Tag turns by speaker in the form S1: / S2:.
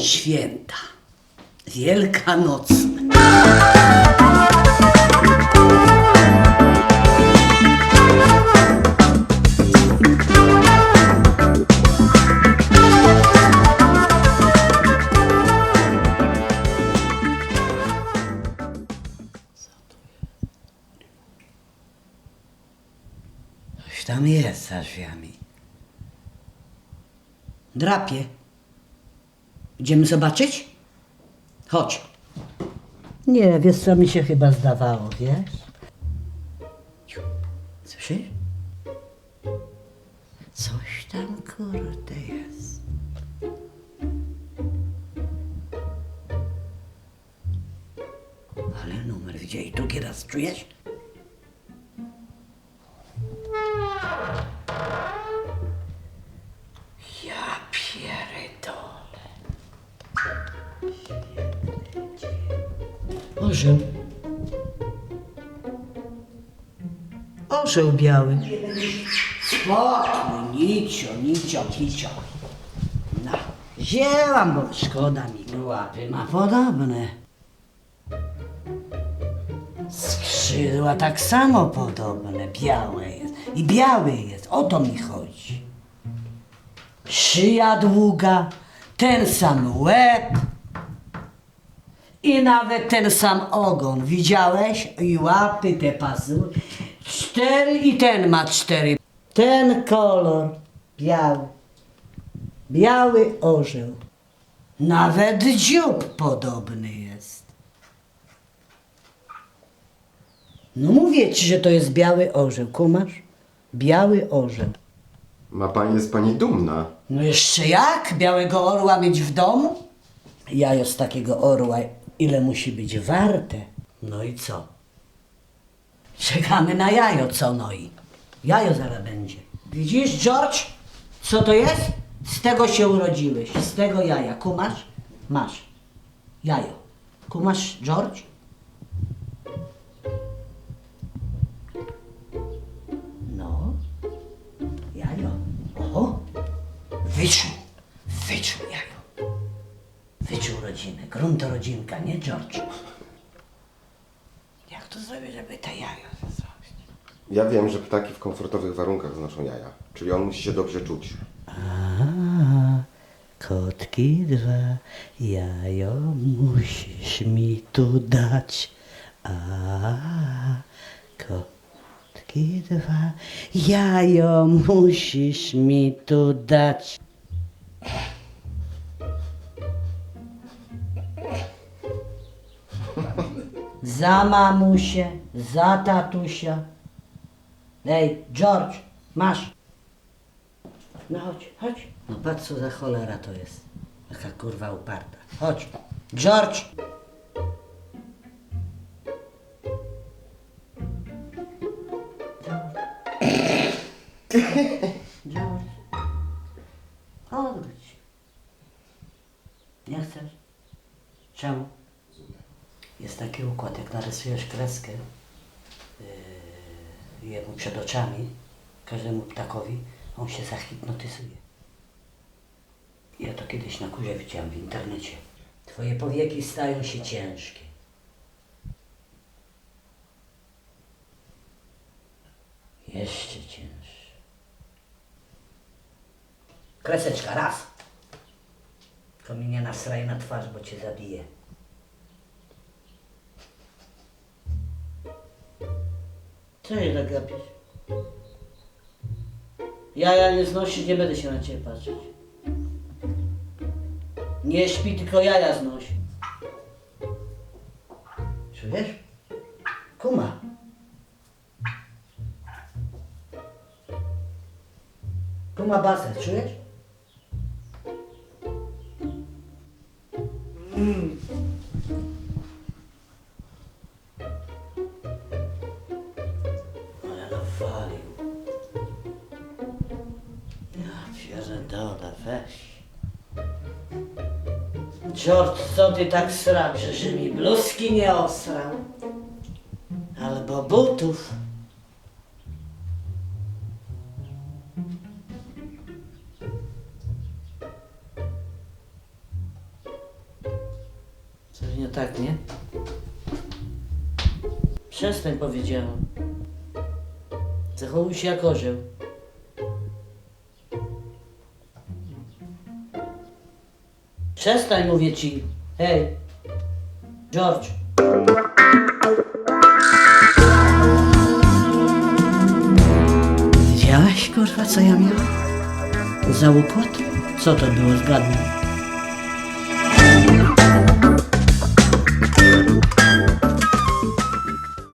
S1: Święta. Wielkanocne. Coś tam jest za drzwiami. Drapie. Idziemy zobaczyć? Chodź. Nie, wiesz co mi się chyba zdawało, wiesz? Słyszysz? Coś tam kurde jest. Ale numer widzieli drugi raz, czujesz? Orzeł. Orzeł biały. Spokój, nicio, nicio, kicio. No, wzięłam, bo szkoda mi łapy ma podobne. Skrzydła tak samo podobne, białe jest. I biały jest, o to mi chodzi. Szyja długa, ten sam łeb i nawet ten sam ogon. Widziałeś? I łapy, te pazury. Cztery i ten ma cztery. Ten kolor biały. Biały orzeł. Nawet dziób podobny jest. No mówię ci, że to jest biały orzeł. Kumasz? Biały orzeł.
S2: Ma pani, jest pani dumna.
S1: No jeszcze jak? Białego orła mieć w domu? Jajo z takiego orła, ile musi być warte? No i co? Czekamy na jajo, co no i? Jajo zaraz będzie. Widzisz, George? Co to jest? Z tego się urodziłeś, z tego jaja. Kumasz? Masz. Jajo. Kumasz, George? No. Jajo. Oho. Wyczuł. Wyczuł rodzinę. To rodzinka, nie George? Jak to zrobić, żeby te jajo zrobić?
S2: Ja wiem, że ptaki w komfortowych warunkach znoszą jaja, czyli on musi się dobrze czuć.
S1: A, kotki dwa, jajo musisz mi tu dać. A, kotki dwa, jajo musisz mi tu dać. Za mamusię, za tatusia. Ej, George, masz. No chodź, chodź. No patrz co za cholera to jest. Jaka kurwa uparta. Chodź. George! George. Odwróć. Nie chcesz? Czemu? Jest taki układ, jak narysujesz kreskę yy, jemu przed oczami, każdemu ptakowi, on się zahipnotyzuje. Ja to kiedyś na kurze widziałem w internecie. Twoje powieki stają się ciężkie. Jeszcze cięższe. Kreseczka, raz. To mi nie nasraj na twarz, bo cię zabiję. Co się tak gapisz? Ja, ja nie znosisz, nie będę się na ciebie patrzeć. Nie śpi, tylko jaja znosi. Czujesz? Kuma. Kuma basen, czujesz? George, co ty tak srasz, że mi bluzki nie osrał? Albo butów. trochę tak, nie? Przestań, powiedziałam. Zachowuj się jak orzeł. Przestań, mówię ci. Hej, George. Widziałaś, kurwa, co ja miałem? Za układ? Co to było, zgadnij.